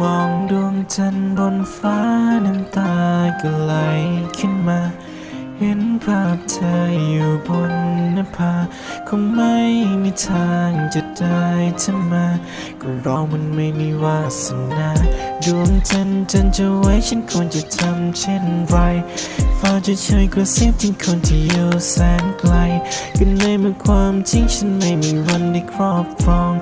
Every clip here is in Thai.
มองดวงจันทร์บนฟ้าน้ำตาก็ไหลขึ้นมา เห็นภาพเธออยู่บนนภาคงไม่มีทางจะได้เธอมา ก็รอมันไม่มีวาสนาดวงจันทร์จันจะไว้ฉันควรจะทำเช่นไรฟ้าจะช่วยกระซิบถึงคนที่อยู่แสนไกลกันในเมื่อความจริงฉันไม่มีวันได้ครอบครอง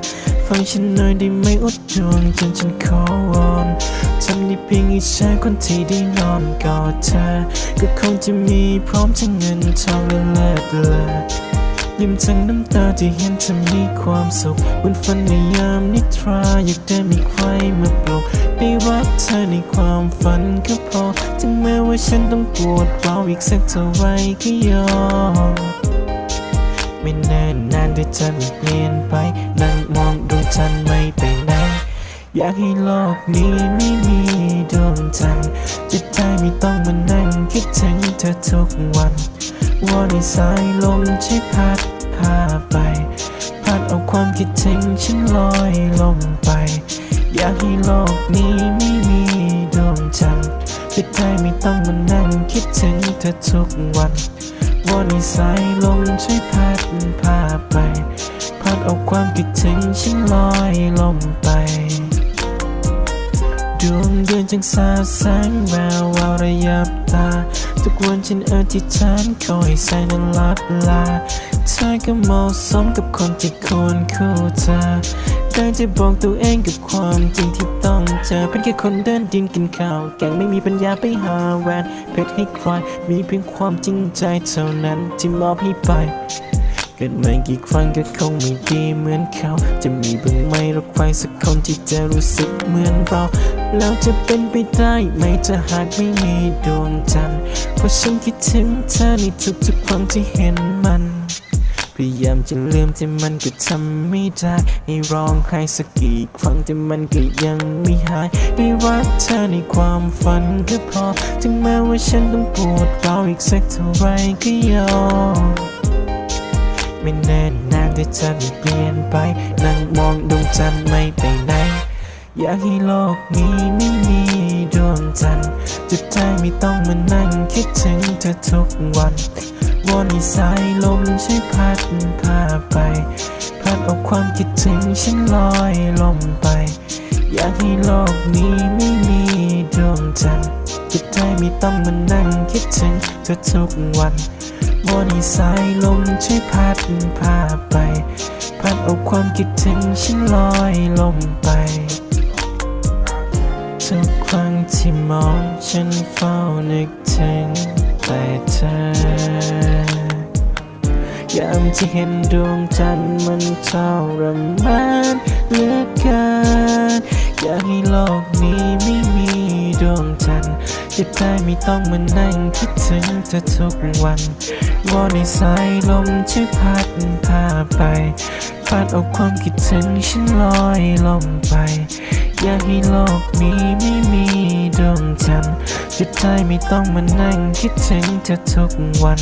ฟังฉันหน่อยได้ไหมอดดวงจนฉันขอวอน ทำได้เพียงอิจฉาคนที่ได้นอนกอดเธอ ก็คงจะมีพร้อมทั้งเงินทองและเลิศเลอยิ้มทั้งน้ำตาที่เห็นเธอมีความสุขบนฝันในยามนิทราอยากได้มีใครมาปลุกได้รักเธอในความฝันก็พอถึงแม้ว่าฉันต้องปวดร้าวอีกสักเท่าไรก็ยอมไม่แน่นานที่จะไม่เปลี่ยนากให้โลกนี้ไม่มีดวงจันทร์จะได้ไม่ต้องมานั่งคิดถึงเธอทุกวันวอนให้สายลมช่วยพัดพาไป พัดเอาความคิดถึงฉันลอยลมไป อยากให้โลกนี้ไม่มีดวงจันทร์จะได้ไม่ต้องมานั่งคิดถึงเธอทุกวันวอนให้สายลมช่วยพัดพาไป พัดเอาความคิดถึงฉันลอยลมไป ดวงเดือนจึงสาแสงแวววาวระยับตา ทุกวันฉันอธิษฐานขอยใสงนั้นลับลา เธอก็เหมาะสมกับคนที่ควรคู่เธอได้จะบอกตัวเองกับความจริงที่ต้องเจอเป็นแค่คนเดินดินกินข้าวแกงไม่มีปัญญาไปหาแหวนเพชรให้ใครมีเพียงความจริงใจเท่านั้นที่มอบให้ไปเกิดมากี่ครั้งก็คงไม่ดีเหมือนเขา จะมีบ้างไหมรักใครสักคนที่จะรู้สึกเหมือนเรา แล้วจะเป็นไปได้ไหมจะหากไม่มีดวงจันทร์เพราะฉันคิดถึงเธอในทุกๆครั้งที่เห็นมัน พยายามจะลืมแต่มันก็ทำไม่ได้ให้ร้องไห้สักกี่ครั้งแต่มันก็ยังไม่หาย ได้รักเธอในความฝันก็พอ ถึงแม้ว่าฉันต้องปวดร้าวอีกสักเท่าไรก็ยอมไม่แน่นานที่จะไม่เปลี่ยนไป นั่งมองดวงจันทร์ไม่ไปไหน อยากให้โลกนี้ไม่มีดวงจันทร์จะได้ไม่ต้องมานั่งคิดถึงเธอทุกวันวอนให้สายลมช่วยพัดพาไป พัดเอาความคิดถึงฉันลอยลมไป อยากให้โลกนี้ไม่มีดวงจันทร์จะได้ไม่ต้องมานั่งคิดถึงเธอทุกวันวอนให้สายลมช่วยพัดพาไป พัดเอาความคิดถึงฉันลอยลมไป ทุกครั้งที่มองฉันเฝ้านึกถึงแต่เธอยามที่เห็นดวงจันทร์มันเท่ารมานเหลือเกินอยากให้โลกนี้ไม่มีดวงจันทร์จะได้ไม่ต้องมานั่งคิดถึงเธอทุกวันวอนให้สายลมช่วยพัดพาไป พัดเอาความคิดถึงฉันลอยลมไป อยากให้โลกนี้ไม่มีดวงจันทร์จะได้ไม่ต้องมานั่งคิดถึงเธอทุกวัน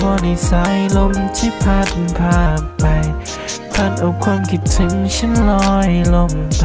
วอนในสายลมที่พัดพาไป พัดเอาความคิดถึงฉันลอยลมไป